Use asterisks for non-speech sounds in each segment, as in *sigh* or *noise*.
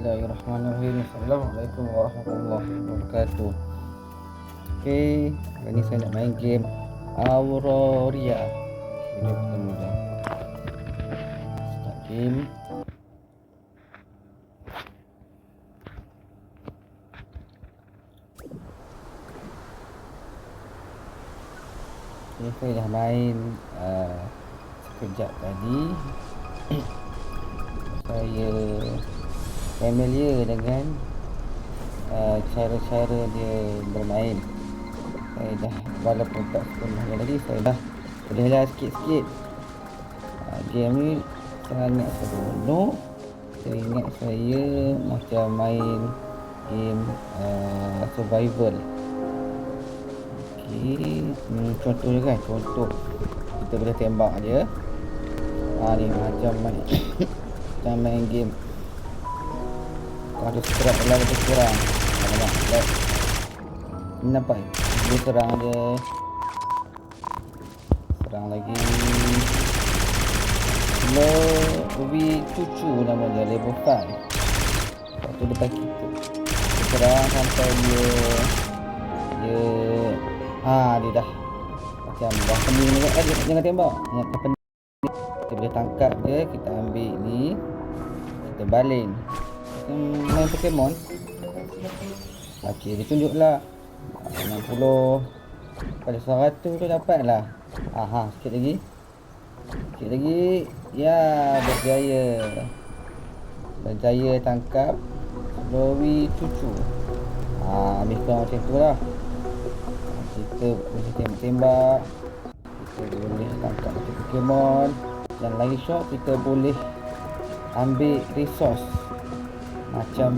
Bismillahirrahmanirrahim. Assalamualaikum warahmatullahi wabarakatuh. Okay Hari ni saya nak main game Auroria. Okay, jom kita mula Start game. Okay, saya dah main uh, Sekejap tadi. *coughs* Saya familiar dengan uh, cara-cara dia bermain. Saya dah walaupun tak sepenuhnya tadi saya dah bolehlah sikit-sikit. Uh, game ni sangat seronok. Teringat saya macam main game uh, survival. Okey, hmm, contoh dia kan, contoh kita boleh tembak je. Ah ni macam main *coughs* macam main game ada sekerap dalam lebih kurang. Alamak Lihat Ini nampak Dia serang dia. Serang lagi. Lebih cucu nama dia Level 5 Lepas tu depan kita Dia serang sampai dia Dia Ha dia dah. Macam dah pening ni. Eh jangan, jangan tembak. Jangan pening Kita boleh tangkap dia Kita ambil ni. Kita baling main Pokemon. Okey, dia tunjuklah. 60 Pada 100 tu dapat lah Aha, sikit lagi. Sikit lagi. Ya, berjaya. Berjaya tangkap Lowi cucu Ha, habis kau macam tu lah. Kita boleh tembak-tembak. Kita boleh tangkap Pokemon. Dan lagi shop kita boleh Ambil resource macam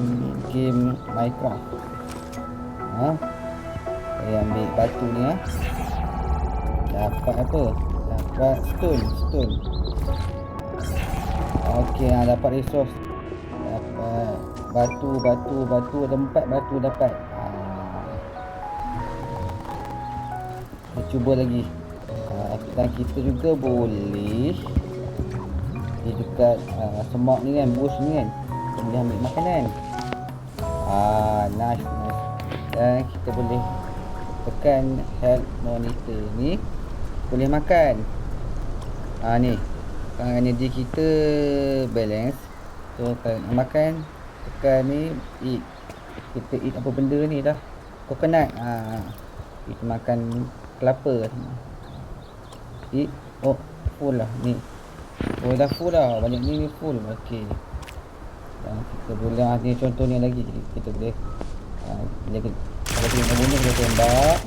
game Minecraft. Ha? Saya ambil batu ni ha. Dapat apa? Dapat stone, stone. Okey, ha, dapat resource. Dapat batu, batu, batu ada empat batu dapat. Ha. Kita cuba lagi. Ha, kita juga boleh di dekat uh, semak ni kan, bush ni kan boleh ambil makanan. Ah nice nice dan kita boleh tekan health monitor ni. Boleh makan. Ah ni. Kan energy kita balance. So kalau makan tekan ni eat. Kita eat apa benda ni dah. Coconut. Ah kita makan kelapa. Eat. Oh full lah ni. Oh dah full lah banyak ni ni full. Okey dan kita boleh ah, ni lagi jadi kita boleh ah, bila kita, kalau kita bunuh kita tembak.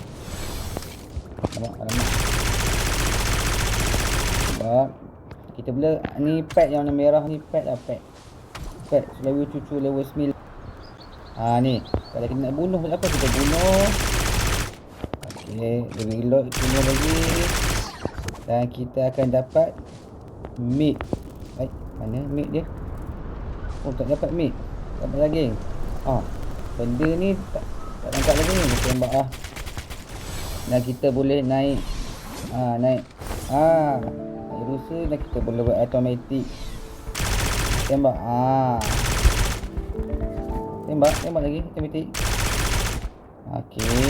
Nampak alamak tembak. Kita boleh ni pet yang warna merah ni pet lah pet pet selalu cucu level 9 ha ni. Kalau kita nak bunuh apa kita bunuh? Ok reload bunuh lagi. Dan kita akan dapat meat. Baik mana meat dia Oh tak dapat meat Dapat daging Ah, Benda ni tak, tak tangkap lagi ni. Kita tembak lah Dan kita boleh naik. Ah, Naik. Ah, Naik rusa Dan kita boleh buat automatic Tembak ah. Tembak Tembak lagi automatic Okay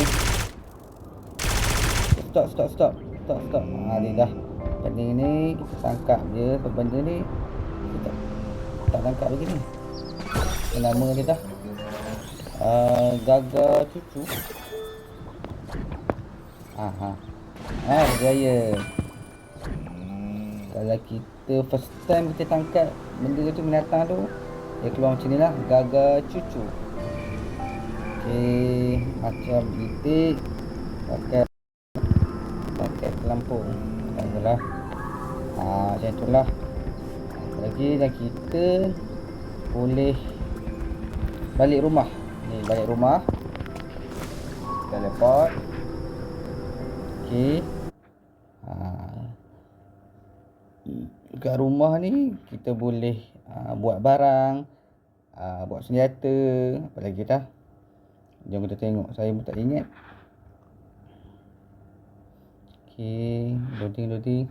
Stop stop stop. Stop stop. Ah, Dia dah. Pening ni Kita tangkap je Benda ni Kita tak tangkap lagi ni. Nama dia dah. Uh, Gaga cucu. Aha. Ah, berjaya Kalau kita first time kita tangkap Benda tu binatang tu Dia keluar macam ni lah. Gaga cucu. Okay Macam itik Pakai Pakai pelampung. Tak lah Ah, macam tu lah lagi dan kita boleh balik rumah. Ni balik rumah. Teleport okey. Ha. Kat rumah ni kita boleh ha, buat barang ha, buat senjata apa lagi dah jom kita tengok. Saya pun tak ingat. Okey loading loading